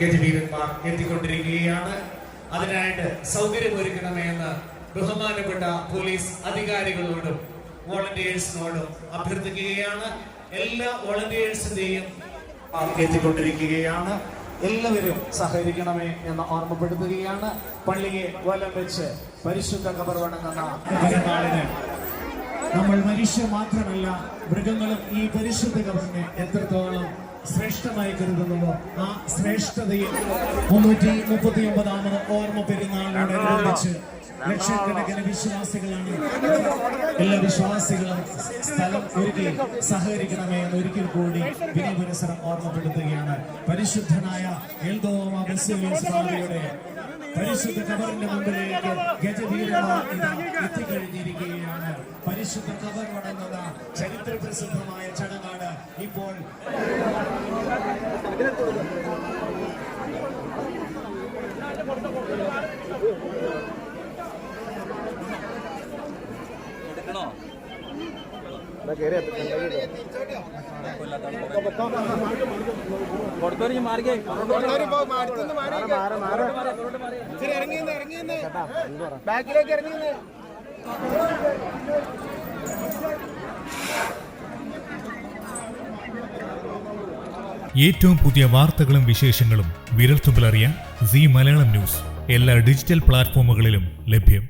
ഗജവീരന്മാർ എത്തിക്കൊണ്ടിരിക്കുകയാണ്. അതിനായിട്ട് സൗകര്യമൊരുക്കണമേ എന്ന് ബഹുമാനപ്പെട്ട പോലീസ് അധികാരികളോടും വോളണ്ടിയേഴ്സിനോടും അഭ്യർത്ഥിക്കുകയാണ്. എല്ലാ വോളണ്ടിയേഴ്സിന്റെയും എത്തിക്കൊണ്ടിരിക്കുകയാണ്. എല്ലാവരും സഹകരിക്കണമേ എന്ന് ഓർമ്മപ്പെടുത്തുകയാണ്. പള്ളിയെ വലം വെച്ച് പരിശുദ്ധ കബർ വണങ്ങുന്ന നമ്മൾ മനുഷ്യർ മാത്രമല്ല മൃഗങ്ങളും ഈ പരിശുദ്ധ കവറിനെ എത്രത്തോളം ശ്രേഷ്ഠമായി കരുതുന്നുവോ ആ ശ്രേഷ്ഠതയിൽ മുന്നൂറ്റി മുപ്പത്തി ഒമ്പതാമത് ഓർമ്മ പെരുന്നാളിനോടനുബന്ധിച്ച് ലക്ഷക്കണക്കിന് വിശ്വാസികളാണ് എല്ലാ വിശ്വാസികളും സ്ഥലം ഒരുക്കി സഹകരിക്കണമേ എന്ന് ഒരിക്കൽ കൂടി വിനയപുരസരം ഓർമ്മപ്പെടുത്തുകയാണ്. പരിശുദ്ധനായ എൽദോമ ബസേലിയസ് ബാബയുടെ പരിശുദ്ധ കബറിന്റെ മുമ്പിലേക്ക് ഗജവീരന്മാർ ഇതാ എത്തിക്കഴിഞ്ഞിരിക്കുകയാണ്. പരിശുദ്ധ കബർ വണങ്ങുന്ന ചരിത്ര പ്രസിദ്ധമായ ചടങ്ങാണ് ഇപ്പോൾ എടുക്കണോ? കൊടുത്തോരി മാറിക്കേ. ബാക്കിലേക്ക് ഇറങ്ങി ഏറ്റവും പുതിയ വാർത്തകളും വിശേഷങ്ങളും വിരൽത്തുമ്പിലറിയാൻ സി മലയാളം ന്യൂസ്. എല്ലാ ഡിജിറ്റൽ പ്ലാറ്റ്ഫോമുകളിലും ലഭ്യം.